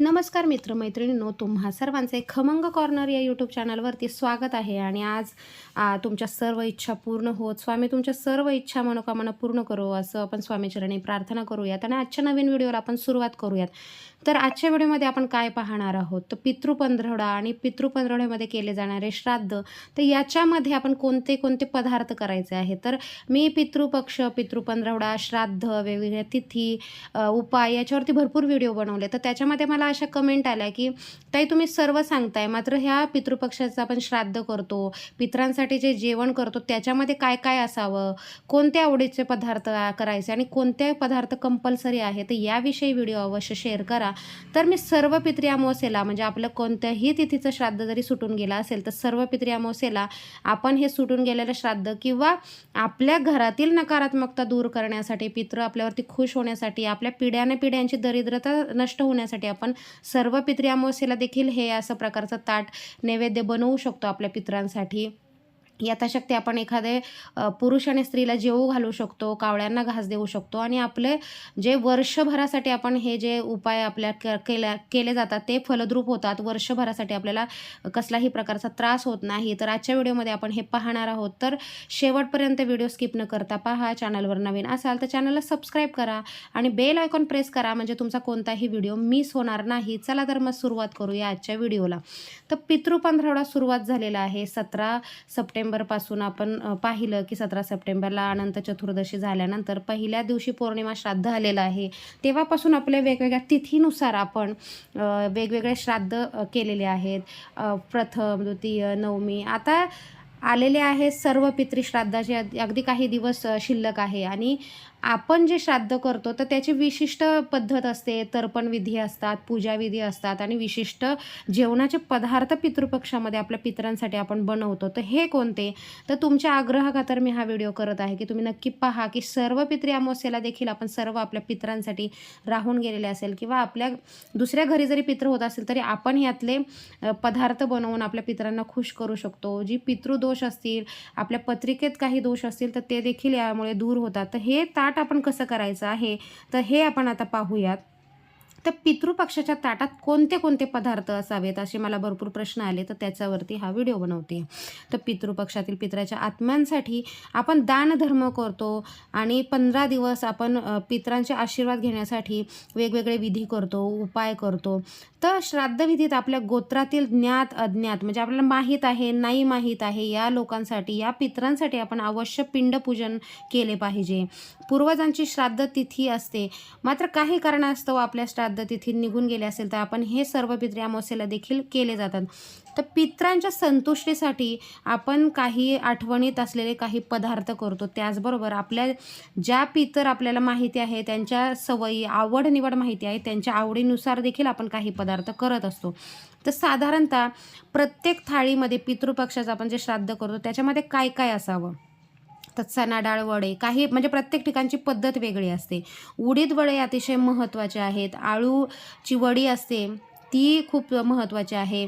नमस्कार मित्रमैत्रिणींनो तुम्हा सर्वांचे खमंग कॉर्नर या यूट्यूब चॅनलवरती स्वागत आहे. आणि आज तुमच्या सर्व इच्छा पूर्ण होत. स्वामी तुमच्या सर्व इच्छा मनोकामना पूर्ण करो असं आपण स्वामीचरणी प्रार्थना करूयात. आणि आजच्या नवीन व्हिडिओला आपण सुरुवात करूयात. तर आजच्या व्हिडिओमध्ये आपण काय पाहणार आहोत? तर पितृपंधरवडा आणि पितृपंधरवड्यामध्ये केले जाणारे श्राद्ध. तर याच्यामध्ये आपण कोणते कोणते पदार्थ करायचे आहे तर मी पितृपक्ष पितृपंधरवडा श्राद्ध वेगवेगळ्या तिथी उपाय याच्यावरती भरपूर व्हिडिओ बनवले. तर त्याच्यामध्ये मला अशा कमेंट आल्या की ताई तुम्ही सर्व सांगताय मात्र ह्या पितृपक्षाचं आपण श्राद्ध करतो. पितरांसाठी जे जेवण करतो त्याच्यामध्ये काय काय असावं? कोणत्या आवडीचे पदार्थ करायचे आणि कोणते पदार्थ कंपल्सरी आहे तर याविषयी व्हिडिओ अवश्य शेअर करा. तर मी सर्व पित्री अमावस्येला म्हणजे आपलं कोणत्याही तिथीचं श्राद्ध जरी सुटून गेलं असेल तर सर्व पित्री अमावस्येला आपण हे सुटून गेलेलं श्राद्ध किंवा आपल्या घरातील नकारात्मकता दूर करण्यासाठी पितृ आपल्यावरती खुश होण्यासाठी आपल्या पिढ्याने पिढ्यांची दरिद्रता नष्ट होण्यासाठी आपण सर्व पितृ अमावस्येला देखील हे असं प्रकारचं ताट नैवेद्य बनवू शकतो आपल्या पितरांसाठी. यथाशक्ती आपण एखादे पुरुष आणि स्त्रीला जेवू घालू शकतो कावळ्यांना घास देऊ शकतो आणि आपले जे वर्षभरासाठी आपण हे जे उपाय आपल्या क केल्या केले जातात ते फलद्रूप होतात. वर्षभरासाठी आपल्याला कसलाही प्रकारचा त्रास होत नाही. तर आजच्या व्हिडिओमध्ये आपण हे पाहणार आहोत. तर शेवटपर्यंत व्हिडिओ स्किप न करता पहा. चॅनलवर नवीन असाल तर चॅनलला सबस्क्राईब करा आणि बेल आयकॉन प्रेस करा. म्हणजे तुमचा कोणताही व्हिडिओ मिस होणार नाही. चला तर मग सुरुवात करूया आजच्या व्हिडिओला. तर पितृपंधरवडा सुरुवात झालेला आहे. सतरा सप्टेंबर सप्टेंबरपासून आपण पाहिलं की सतरा सप्टेंबरला अनंत चतुर्दशी झाल्यानंतर पहिल्या दिवशी पौर्णिमा श्राद्ध आलेलं आहे. तेव्हापासून आपल्या वेगवेगळ्या तिथीनुसार आपण वेगवेगळे श्राद्ध केलेले आहेत. प्रथम द्वितीय नवमी आता आलेले आहे सर्व पितृश्राद्धाचे. अगदी काही दिवस शिल्लक आहे. आणि आपण जे श्राद्ध करतो तर त्याची विशिष्ट पद्धत असते. तर्पण विधी असतात पूजाविधी असतात आणि विशिष्ट जेवणाचे पदार्थ पितृपक्षामध्ये आपल्या पितरांसाठी आपण बनवतो. तर हे कोणते? तर तुमच्या आग्रहाखातर मी हा व्हिडिओ करत आहे की तुम्ही नक्की पहा की सर्व पित्री अमावस्येला देखील आपण सर्व आपल्या पितरांसाठी राहून गेलेले असेल किंवा आपल्या दुसऱ्या घरी जरी पित्र होत असेल तरी आपण यातले पदार्थ बनवून आपल्या पितरांना खुश करू शकतो. जी पितृदोष असतील आपल्या पत्रिकेत काही दोष असतील तर ते देखील यामुळे दूर होतात. तर हे ताट आपण कसं करायचं आहे? तर हे आपण आता पाहूयात. तर पितृपक्षाच्या ताटात कोणते कोणते पदार्थ असावेत असे मला भरपूर प्रश्न आले तर त्याच्यावरती हा व्हिडिओ बनवते. तर पितृपक्षातील पितराच्या आत्म्यांसाठी आपण दानधर्म करतो आणि पंधरा दिवस आपण पित्रांचे पितरांचे आशीर्वाद घेण्यासाठी वेगवेगळे विधी करतो उपाय करतो. तर श्राद्धविधीत आपल्या गोत्रातील ज्ञात अज्ञात म्हणजे आपल्याला माहीत आहे नाही माहीत आहे या लोकांसाठी या पितरांसाठी आपण अवश्य पिंडपूजन केले पाहिजे. पूर्वजांची श्राद्ध तिथी असते. मात्र काही कारणास्तव आपल्या श्राद्ध तिथी निघून गेले असेल तर आपण हे सर्व पितरे अमावस्येला देखील केले जातात. तर पित्रांच्या संतुष्टीसाठी आपण काही आठवणीत असलेले काही पदार्थ करतो. त्याचबरोबर आपल्या ज्या पितर आपल्याला माहिती आहे त्यांच्या सवयी आवड निवड माहिती आहे त्यांच्या आवडीनुसार देखील आपण काही पदार्थ करत असतो. तर साधारणतः प्रत्येक थाळीमध्ये पितृपक्षाचं आपण जे श्राद्ध करतो त्याच्यामध्ये काय काय असावं? तर चना डाळ वडे काही म्हणजे प्रत्येक ठिकाणची पद्धत वेगळी असते. उडीद वडे अतिशय महत्त्वाचे आहेत. आळूची वडी असते. ती खूप महत्त्वाची आहे.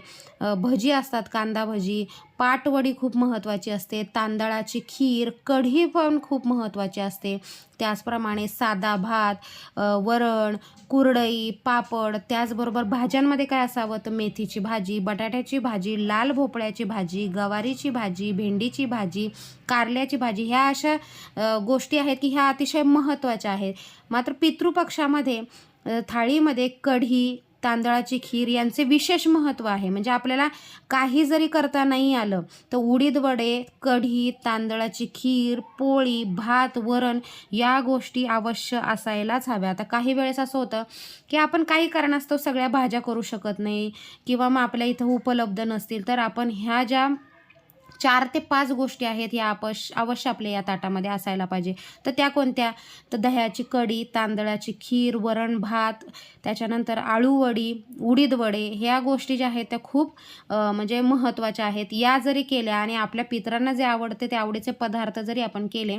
भजी असतात कांदा भजी. पाटवडी खूप महत्त्वाची असते. तांदळाची खीर कढी पण खूप महत्त्वाची असते. त्याचप्रमाणे साधा भात वरण कुरडई पापड त्याचबरोबर भाज्यांमध्ये काय असावं? तर मेथीची भाजी बटाट्याची भाजी लाल भोपळ्याची भाजी गवारीची भाजी भेंडीची भाजी कारल्याची भाजी. ह्या अशा गोष्टी आहेत की ह्या अतिशय महत्त्वाच्या आहेत. मात्र पितृपक्षामध्ये थाळीमध्ये कढी तांदळाची खीर यांचे विशेष महत्त्व आहे. म्हणजे आपल्याला काही जरी करता नाही आलं तर उडीद वडे कढी तांदळाची खीर पोळी भात वरण या गोष्टी अवश्य असायलाच हव्या. आता काही वेळेस असं होतं की आपण काही कारणास्तव सगळ्या भाज्या करू शकत नाही किंवा मग आपल्या इथं उपलब्ध नसतील तर आपण ह्या ज्या चार ते पाच गोष्टी आहेत ह्या अपश अवश्य आपल्या या ताटामध्ये असायला पाहिजे. तर त्या कोणत्या? तर दह्याची कढी तांदळाची खीर वरण भात त्याच्यानंतर आळूवडी उडीद वडे ह्या गोष्टी ज्या आहेत त्या खूप म्हणजे महत्त्वाच्या आहेत. या जरी केल्या आणि आपल्या पितरांना जे आवडते ते आवडीचे पदार्थ जरी आपण केले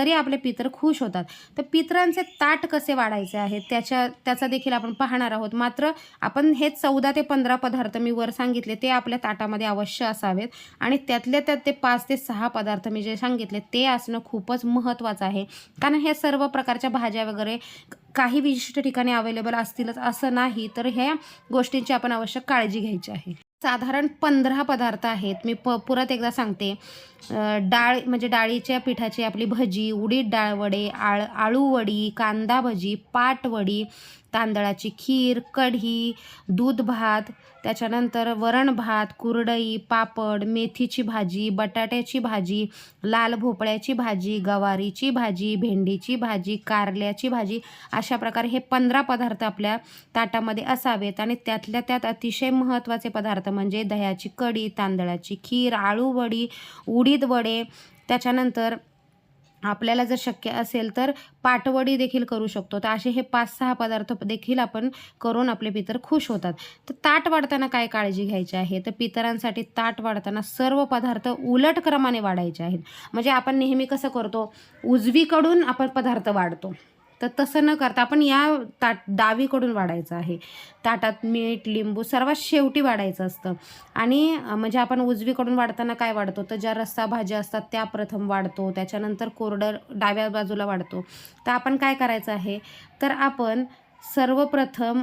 तरी आपले पितर खुश होतात. तर पितरांचे ताट कसे वाढायचे आहेत त्याच्या त्याचा देखील आपण पाहणार आहोत. मात्र आपण हे चौदा ते पंधरा पदार्थ मी वर सांगितले ते आपल्या ताटामध्ये अवश्य असावेत. आणि त्यातल्या त्यात ते पाच ते सहा पदार्थ मी जे सांगितले ते असणं खूपच महत्त्वाचं आहे. कारण हे सर्व प्रकारच्या भाज्या वगैरे काही विशिष्ट ठिकाणी अवेलेबल असतीलच असं नाही तर ह्या गोष्टींची आपण आवश्यक काळजी घ्यायची आहे. साधारण पंधरा पदार्थ आहेत. मी प परत एकदा सांगते. डाळ म्हणजे डाळीच्या पिठाची आपली भजी उडीद डाळवडे आळ आळूवडी कांदा भजी पाटवडी तांदळाची खीर कढी दूध भात त्याच्यानंतर वरण भात कुरडई पापड मेथीची भाजी बटाट्याची भाजी लाल भोपळ्याची भाजी गवारीची भाजी भेंडीची भाजी कारल्याची भाजी अशा प्रकारे हे पंधरा पदार्थ आपल्या ताटामध्ये असावेत. आणि त्यातल्या त्यात अतिशय महत्त्वाचे पदार्थ म्हणजे दह्याची कढी तांदळाची खीर आळूवडी उडीद वडे त्याच्यानंतर आपल्याला जर शक्य असेल तर पाटवडी देखील करू शकतो. तर असे हे पाच सहा पदार्थ देखील आपण करून आपले पितर खुश होतात. तर ताट वाढताना काय काळजी घ्यायची आहे? तर पितरांसाठी ताट वाढताना सर्व पदार्थ उलट क्रमाने वाढायचे आहेत. म्हणजे आपण नेहमी कसं करतो? उजवीकडून आपण पदार्थ वाढतो. तर तसं न करता आपण या ताट डावीकडून वाढायचं आहे. ताटात मीठ लिंबू सर्वात शेवटी वाढायचं असतं. आणि म्हणजे आपण उजवीकडून वाढताना काय वाढतो? तर ज्या रस्सा भाज्या असतात त्या प्रथम वाढतो. त्याच्यानंतर कोरडं डाव्या बाजूला वाढतो. तर आपण काय करायचं आहे? तर आपण सर्वप्रथम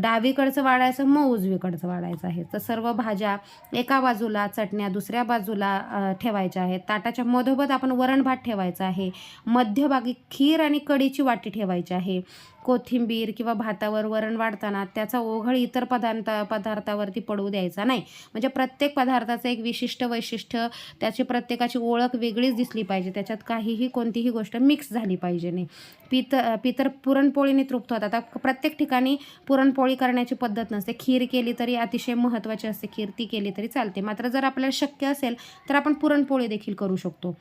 डावीकडचं वाढायचं मग उजवीकडचं वाढायचं आहे. तर सर्व भाज्या एका बाजूला चटण्या दुसऱ्या बाजूला ठेवायच्या आहेत. ताटाच्या मधोमध आपण वरण भात ठेवायचा आहे. मध्यभागी खीर आणि कढीची वाटी ठेवायची आहे. कोथिंबीर किंवा भातावर वरण वाढताना त्याचा ओघळ इतर पदार्थ पदार्थावरती पडू द्यायचा नाही. म्हणजे प्रत्येक पदार्थाचं एक विशिष्ट वैशिष्ट्य त्याची प्रत्येकाची ओळख वेगळीच दिसली पाहिजे. त्याच्यात काहीही कोणतीही गोष्ट मिक्स झाली पाहिजे नाही. पित पितर पुरणपोळीने तृप्त होतात. आता प्रत्येक ठिकाणी पुरणपोळी करण्याची पद्धत नसते. खीर केली तरी अतिशय महत्त्वाची असते. खीर ती केली तरी चालते. मात्र जर आपल्याला शक्य असेल तर आपण पुरणपोळी देखील करू शकतो.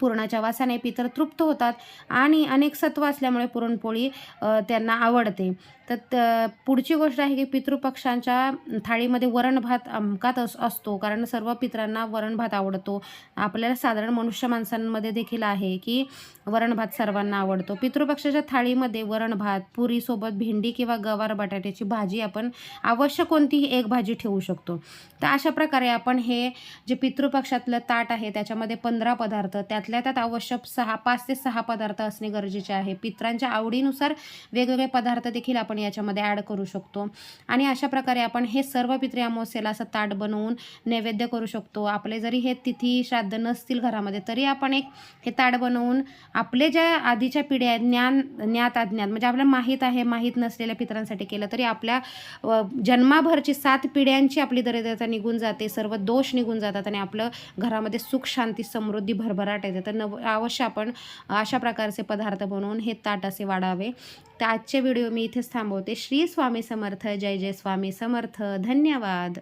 पुरणाच्या वासाने पितर तृप्त होतात आणि अनेक सत्व असल्यामुळे पुरणपोळी त्यांना आवडते. तर त- पुढची गोष्ट आहे की पितृपक्षांच्या थाळीमध्ये वरण भात अमकात अस असतो. कारण सर्व पित्रांना वरण भात आवडतो. आपल्याला साधारण मनुष्य माणसांमध्ये देखील आहे की वरण भात सर्वांना आवडतो. पितृपक्षाच्या थाळीमध्ये वरण भात पुरीसोबत भेंडी किंवा गवार बटाट्याची भाजी आपण अवश्य कोणतीही एक भाजी ठेवू शकतो. तर अशा प्रकारे आपण हे जे पितृपक्षातलं ताट आहे त्याच्यामध्ये पंधरा पदार्थ त्यातल्या त्यात आवश्यक सहा पाच ते सहा पदार्थ असणे गरजेचे आहे. पित्रांच्या आवडीनुसार वेगवेगळे पदार्थ देखील आपण याच्यामध्ये ॲड करू शकतो. आणि अशा प्रकारे आपण हे सर्व पित्री अमावस्येला असं ताट बनवून नैवेद्य करू शकतो. आपले जरी हे तिथी श्राद्ध नसतील घरामध्ये तरी आपण एक हे ताट बनवून आपले ज्या आधीच्या पिढ्या आहेत ज्ञान ज्ञात अज्ञात म्हणजे आपल्याला माहीत आहे माहीत नसलेल्या पितरांसाठी केलं तरी आपल्या जन्माभरची सात पिढ्यांची आपली दरिद्रता निघून जाते सर्व दोष निघून जातात आणि आपलं घरामध्ये सुख शांती समृद्धी भरभराट येते. तर नव अवश्य आपण अशा प्रकारचे पदार्थ बनवून हे ताट असे वाढावे. तर आजचे व्हिडिओ मी इथेच थांबवते. श्री स्वामी समर्थ जय जय स्वामी समर्थ. धन्यवाद.